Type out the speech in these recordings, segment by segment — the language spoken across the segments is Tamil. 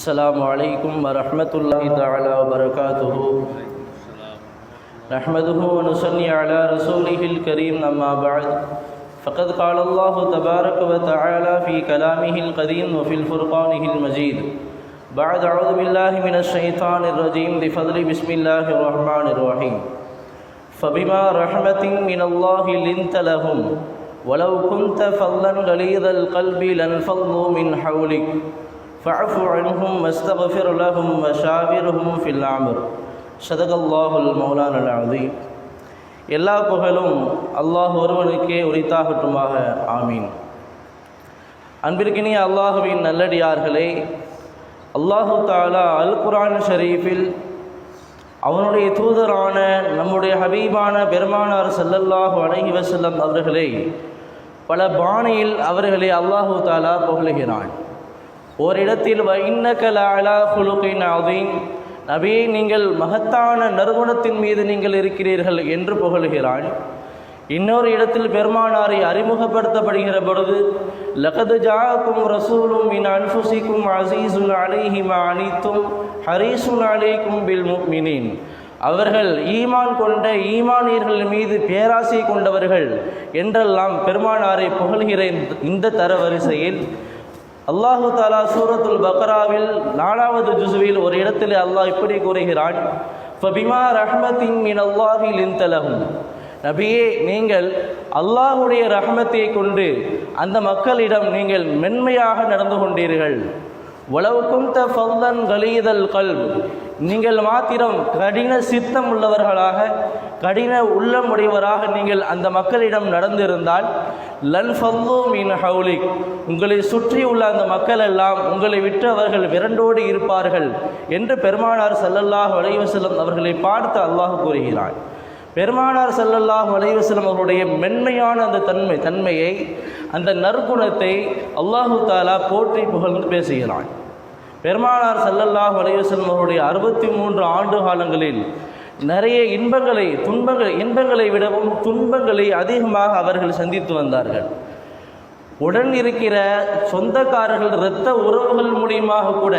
السلام عليكم ورحمة الله تعالى وبركاته. نحمده ونصلي على رسوله الكريم أما بعد. فقد قال الله تبارك وتعالى في كلامه القديم وفي الفرقانه المجيد. بعد أعوذ بالله من الشيطان الرجيم بفضل بسم الله الرحمن الرحيم. فبما رحمة من الله لنت لهم ولو كنت فظا غليظ القلب لانفضوا من حولك. فاعف عنهم واستغفر لهم وشاورهم في الأمر صدق الله المولانا العظيم எல்லா புகழும் அல்லாஹ் ஒருவனுக்கே உரித்தாகட்டுமாக ஆமீன் அன்பிற்கினிய அல்லாஹுவின் நல்லடியார்களே அல்லாஹு தாலா அல் குரான் ஷரீஃபில் அவனுடைய தூதரான நம்முடைய ஹபீபான பெருமானார் ஸல்லல்லாஹு அலைஹி வஸல்லம் அவர்களை பல பாணியில் அவர்களை அல்லாஹு தாலா புகழுகிறான் ஓரிடத்தில் இன்னக்கல நபியை நீங்கள் மகத்தான நறுகுணத்தின் மீது நீங்கள் இருக்கிறீர்கள் என்று புகழ்கிறான். இன்னொரு இடத்தில் பெருமானாரை அறிமுகப்படுத்தப்படுகிற பொழுது லகது ஜாக்கும் ரசூலும் மின் அன்புசிக்கும் அசீசுல் அலைஹிமா அனித்தும் ஹரீசுன் அலைக்கும் பில் முக்மினின் அவர்கள் ஈமான் கொண்ட ஈமானியர்கள் மீது பேராசை கொண்டவர்கள் என்றெல்லாம் பெருமானாரை புகழ்கிற இந்த- இந்த தரவரிசையில். அல்லாஹு தாலா சூரத்துல் பக்ராவில் நாலாவது ஜுசுவில் ஒரு இடத்தில் அல்லாஹ் இப்படி கூறுகிறான் ஃபபிமா ரஹ்மத்தின் மின் அல்லாஹி லிந்தலகும் நபியே நீங்கள் அல்லாஹுடைய ரஹமத்தை கொண்டு அந்த மக்களிடம் நீங்கள் மென்மையாக நடந்து கொண்டீர்கள். உளவுக்கும் த ஃபல்லன் கலீதல் கல் நீங்கள் மாத்திரம் கடின சித்தம் உள்ளவர்களாக கடின உள்ளம் உடையவராக நீங்கள் அந்த மக்களிடம் நடந்திருந்தால் லன் ஃபல்லு மீன் ஹவுலிக். உங்களை சுற்றியுள்ள அந்த மக்கள் எல்லாம் உங்களை விட்டு அவர்கள் விரண்டோடி இருப்பார்கள் என்று பெருமானார் சல்லல்லாஹ் வலைவசலம் அவர்களை பார்த்து அல்லாஹ் கூறுகிறான். பெருமானார் செல்லல்லாஹ் வலைவசலம் அவருடைய மென்மையான அந்த தன்மை தன்மையை அந்த நற்குணத்தை அல்லாஹு தாலா போற்றி புகழ்ந்து பேசுகிறான். பெருமானார் செல்லல்லாஹ் வலைவசலம் அவருடைய அறுபத்தி மூன்று ஆண்டு காலங்களில் நிறைய இன்பங்களை துன்பங்கள் இன்பங்களை விடவும் துன்பங்களை அதிகமாக அவர்கள் சந்தித்து வந்தார்கள். உடன் இருக்கிற சொந்தக்காரர்கள் இரத்த உறவுகள் மூலியமாக கூட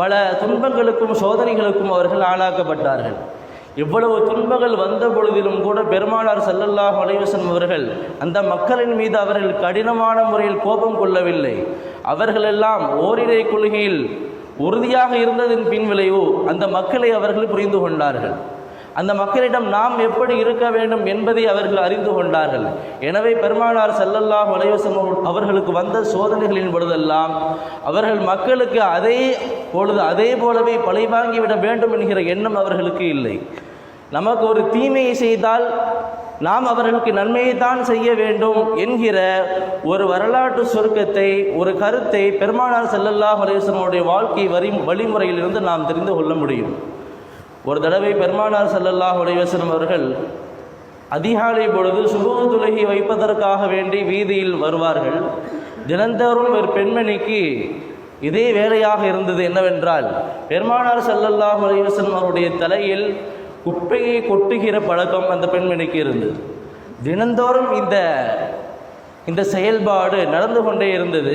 பல துன்பங்களுக்கும் சோதனைகளுக்கும் அவர்கள் ஆளாக்கப்பட்டார்கள். இவ்வளவு துன்பங்கள் வந்த பொழுதிலும் கூட பெருமானார் ஸல்லல்லாஹு அலைஹி அவர்கள் அந்த மக்களின் மீது அவர்கள் கடினமான முறையில் கோபம் கொள்ளவில்லை. அவர்களெல்லாம் ஓரிரை கொள்கையில் உறுதியாக இருந்ததின் பின்விளைவு அந்த மக்களை அவர்கள் புரிந்து கொண்டார்கள். அந்த மக்களிடம் நாம் எப்படி இருக்க வேண்டும் என்பதை அவர்கள் அறிந்து கொண்டார்கள். எனவே பெருமானார் செல்லல்லா அலைஹி அவர்களுக்கு வந்த சோதனைகளின் பொழுதெல்லாம் அவர்கள் மக்களுக்கு அதே பொழுது அதே போலவே பழி வாங்கிவிட வேண்டும் என்கிற எண்ணம் அவர்களுக்கு இல்லை. நமக்கு ஒரு தீமையை செய்தால் நாம் அவர்களுக்கு நன்மையை தான் செய்ய வேண்டும் என்கிற ஒரு வரலாற்று சுருக்கத்தை ஒரு கருத்தை பெருமானார் செல்லல்லா அலைஹி வாழ்க்கை வரி வழிமுறையிலிருந்து நாம் தெரிந்து கொள்ள முடியும். ஒரு தடவை பெருமானார் ஸல்லல்லாஹு அலைஹி அவர்கள் அதிகாலை பொழுது சுபூ துலகி வைப்பதற்காக வேண்டி வீதியில் வருவார்கள். தினந்தோறும் ஒரு பெண்மணிக்கு இதே வேலையாக இருந்தது என்னவென்றால் பெருமானார் செல்லல்லாஹ் அலைஹி அவருடைய தலையில் குப்பையை கொட்டுகிற பழக்கம் அந்த பெண்மணிக்கு இருந்தது. தினந்தோறும் இந்த இந்த செயல்பாடு நடந்து கொண்டே இருந்தது.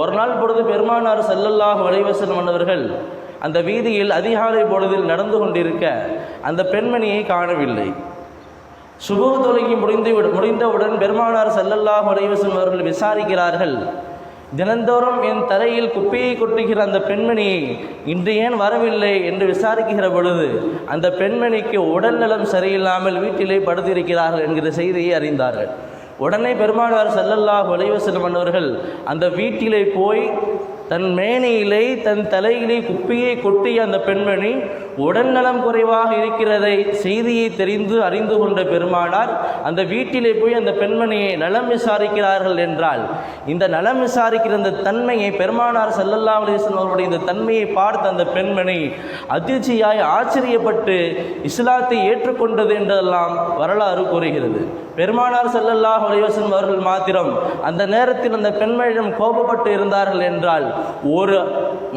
ஒரு நாள் பொழுது பெருமானார் செல்லல்லாஹ் வலைவசன் மன்னவர்கள் அவர்கள் அந்த வீதியில் அதிகாலை பொழுதில் நடந்து கொண்டிருக்க அந்த பெண்மணியை காணவில்லை. சுபு தொழுகி முடிந்து முடிந்தவுடன் பெருமானார் செல்லல்லா அலைஹி அவர்கள் விசாரிக்கிறார்கள். தினந்தோறும் என் தரையில் குப்பையை கொட்டுகிற அந்த பெண்மணியை இன்று ஏன் வரவில்லை என்று விசாரிக்கிற பொழுது அந்த பெண்மணிக்கு உடல்நலம் சரியில்லாமல் வீட்டிலே படுத்திருக்கிறார்கள் என்கிற செய்தியை அறிந்தார்கள். உடனே பெருமானார் செல்லல்லா அலைஹி அவர்கள் அந்த வீட்டிலே போய் தன் மேனையிலே தன் தலையிலே குப்பையை கொட்டிய அந்த பெண்மணி உடல்நலம் குறைவாக இருக்கிறதை செய்தியை தெரிந்து அறிந்து கொண்ட பெருமானார் அந்த வீட்டிலே போய் அந்த பெண்மணியை நலம் விசாரிக்கிறார்கள் என்றால் இந்த நலம் விசாரிக்கிற அந்த தன்மையை பெருமானார் செல்லல்லா அலைஹி அவருடைய இந்த தன்மையை பார்த்த அந்த பெண்மணி அதிர்ச்சியாய் ஆச்சரியப்பட்டு இஸ்லாத்தை ஏற்றுக்கொண்டது என்றெல்லாம் வரலாறு கூறுகிறது. பெருமானார் ஸல்லல்லாஹு அலிவசன் அவர்கள் மாத்திரம் அந்த நேரத்தில் அந்த பெண்மணியிடம் கோபப்பட்டு இருந்தார்கள் என்றால் ஒரு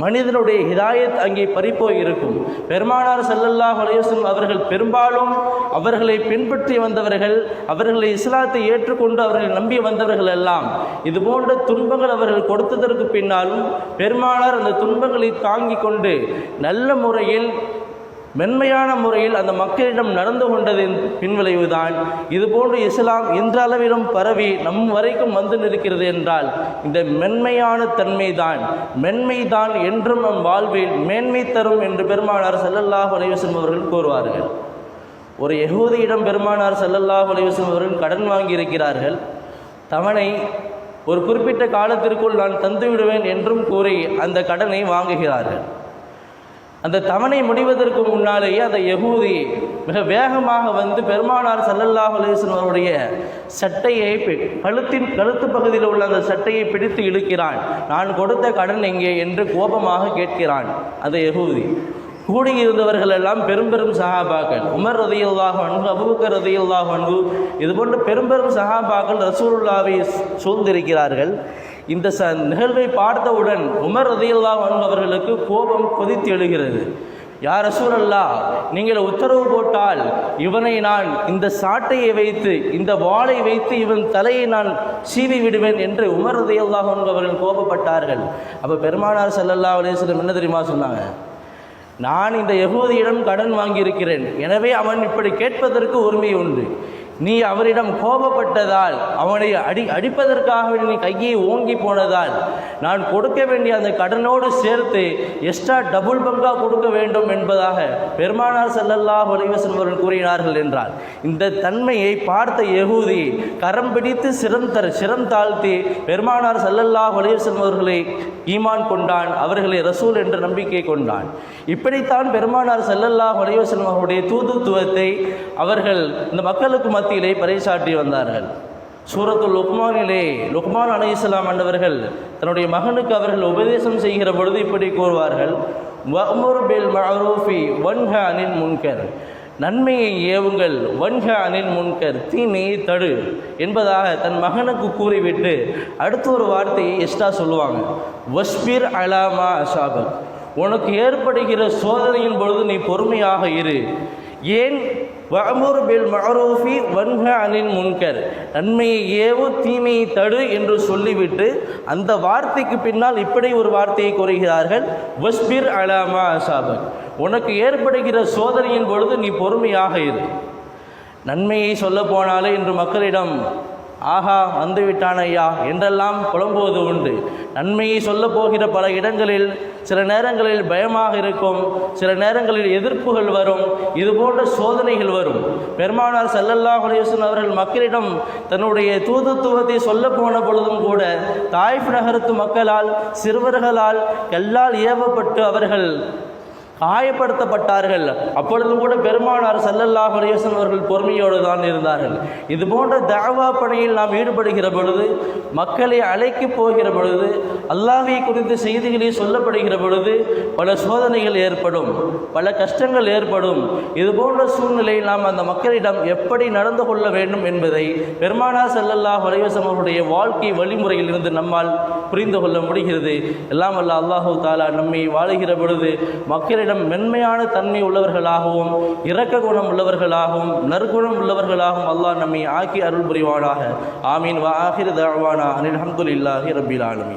மனிதனுடைய ஹிதாயத் அங்கே பறிப்போய் இருக்கும். பெருமா பெருமானார் ஸல்லல்லாஹு அலைஹி அவர்கள் பெரும்பாலும் அவர்களை பின்பற்றி வந்தவர்கள் அவர்களை இஸ்லாத்தை ஏற்றுக்கொண்டு அவர்களை நம்பி வந்தவர்கள் எல்லாம். இது போன்ற துன்பங்கள் அவர்கள் கொடுத்ததற்கு பின்னாலும் பெருமானார் அந்த துன்பங்களை தாங்கிக் கொண்டு நல்ல முறையில் மென்மையான முறையில் அந்த மக்களிடம் நடந்து கொண்டதின் பின்விளைவுதான். இதுபோன்று இஸ்லாம் இன்றளவிலும் பரவி நம் வரைக்கும் வந்து நிற்கிறது என்றால் இந்த மென்மையான தன்மைதான். மென்மைதான் என்றும் நம் வாழ்வில் மேன்மை தரும் என்று பெருமானார் செல்லல்லாஹ் அலைஹி அவர்கள் கூறுவார்கள். ஒரு யகூதியிடம் பெருமானார் செல்லல்லாஹ் அலைஹி அவர்கள் கடன் வாங்கியிருக்கிறார்கள். தவணை ஒரு குறிப்பிட்ட காலத்திற்குள் நான் தந்துவிடுவேன் என்றும் கூறி அந்த கடனை வாங்குகிறார்கள். அந்த தவணை முடிவதற்கு முன்னாலேயே அந்த யகூதி மிக வேகமாக வந்து பெருமானார் சல்லல்லாஹ் அலைஹி அவருடைய சட்டையை பி- கழுத்தின் கழுத்து பகுதியில் உள்ள அந்த சட்டையை பிடித்து இழுக்கிறான். நான் கொடுத்த கடன் எங்கே என்று கோபமாக கேட்கிறான் அந்த யகூதி. கூடியிருந்தவர்கள் எல்லாம் பெரும் பெரும் சஹாபாக்கள். உமர் ரதியுல்லாஹு அன்பு அபூபக்கர் ரதியுல்லாஹு அன்பு இதுபோன்ற பெரும் பெரும் சஹாபாக்கள் ரசூலுல்லாவை சூழ்ந்திருக்கிறார்கள். இந்த ச நிகழ்வை பார்த்தவுடன் உமர் ரதியல்லா அவர்களுக்கு கோபம் கொதித்து எழுகிறது. யார் ரசூலல்லா நீங்கள் உத்தரவு போட்டால் இவனை நான் இந்த சாட்டையை வைத்து இந்த வாளை வைத்து இவன் தலையை நான் சீவி விடுவேன் என்று உமர் ரதியுல்லாஹு அவர்கள் கோபப்பட்டார்கள். அப்போ பெருமானார் செல்லல்லா அலைஹி என்ன தெரியுமா சொன்னாங்க? நான் இந்த யகூதியிடம் கடன் வாங்கியிருக்கிறேன். எனவே அவன் இப்படி கேட்பதற்கு உரிமை உண்டு. நீ அவரிடம் கோபப்பட்டதால் அவனை அடி அடிப்பதற்காக நீ கையை ஓங்கி போனதால் நான் கொடுக்க வேண்டிய அந்த கடனோடு சேர்த்து எக்ஸ்ட்ரா டபுள் பங்கா கொடுக்க வேண்டும் என்பதாக பெருமானார் செல்லல்லா ஒலிவசன் அவர்கள் கூறினார்கள் என்றார். இந்த தன்மையை பார்த்த யகூதி கரம் பிடித்து சிரம் தர சிரம் தாழ்த்தி பெருமானார் செல்லல்லா ஒலிவசன் அவர்களை ஈமான் கொண்டான் அவர்களை ரசூல் என்ற நம்பிக்கை கொண்டான். இப்படித்தான் பெருமானார் செல்லல்லா ஒலிவசன் அவர்களுடைய தூதுத்துவத்தை அவர்கள் இந்த மக்களுக்கு மத்தியிலே பறைசாற்றி வந்தார்கள். சூரத்து லுக்மானிலே லுக்மான் அலைஹிஸ்ஸலாம் ஆண்டவர்கள் தன்னுடைய மகனுக்கு அவர்கள் உபதேசம் செய்கிற பொழுது இப்படி கூறுவார்கள் வஅமுர் பில் மஅரூஃபி வன்ஹ முன்கர். நன்மையை ஏவுங்கள் வன்ஹ அனின் முன்கர். தீமையை தடு என்பதாக தன் மகனுக்கு கூறிவிட்டு அடுத்த ஒரு வார்த்தையை எஸ்டா சொல்லுவாங்க. வஸ்பிர் அலாமா அசாபக். உனக்கு ஏற்படுகிற சோதனையின் பொழுது நீ பொறுமையாக இரு. ஏன் வமுர் பில் மரூஃபி வன்ஹ அனில் முன்கர். நன்மையை ஏவு தீமையை தடு என்று சொல்லிவிட்டு அந்த வார்த்தைக்கு பின்னால் இப்படி ஒரு வார்த்தையை கூறுகிறார்கள். வஸ்பிர் அலாமா அசாபக். உனக்கு ஏற்படுகிற சோதனையின் பொழுது நீ பொறுமையாக இரு. நன்மையை சொல்ல போனாலே இன்று மக்களிடம் ஆஹா வந்து விட்டான் ஐயா என்றெல்லாம் புலம்புவது உண்டு. நன்மையை சொல்ல போகிற பல இடங்களில் சில நேரங்களில் பயமாக இருக்கும் சில நேரங்களில் எதிர்ப்புகள் வரும் இது போன்ற சோதனைகள் வரும். பெருமானார் செல்லல்லா அலைஹி அவர்கள் மக்களிடம் தன்னுடைய தூதுத்துவத்தை சொல்ல போன பொழுதும் கூட தாய்ஃப் நகரத்து மக்களால் சிறுவர்களால் கல்லால் ஏவப்பட்டு அவர்கள் காயப்படுத்தப்பட்டார்கள். அப்பொழுதும் கூட பெருமானார் செல்லல்லாஹ் அலைஹி அவர்கள் பொறுமையோடு தான் இருந்தார்கள். இது போன்ற தாவா பணியில் நாம் ஈடுபடுகிற பொழுது மக்களை அழைக்க போகிற பொழுது அல்லாஹை குறித்த செய்திகளை சொல்லப்படுகிற பொழுது பல சோதனைகள் ஏற்படும் பல கஷ்டங்கள் ஏற்படும். இது போன்ற சூழ்நிலையில் நாம் அந்த மக்களிடம் எப்படி நடந்து கொள்ள வேண்டும் என்பதை பெருமானார் செல்லல்லாஹ் அலைஹி அவருடைய வாழ்க்கை வழிமுறையில் இருந்து நம்மால் புரிந்து கொள்ள முடிகிறது. எல்லாம் அல்ல அல்லாஹூ தாலா நம்மை வாழுகிற பொழுது மக்களிடம் மென்மையான தன்மை உள்ளவர்களாகவும் இரக்க குணம் உள்ளவர்களாகவும் நற்குணம் உள்ளவர்களாகவும் அல்லாஹ் நம்மை ஆக்கி அருள் புரிவானாக ஆமீன். வா ஆஹிர் தஅவானா. அனில் அஹமதுல்லாஹி ரபில் ஆலமி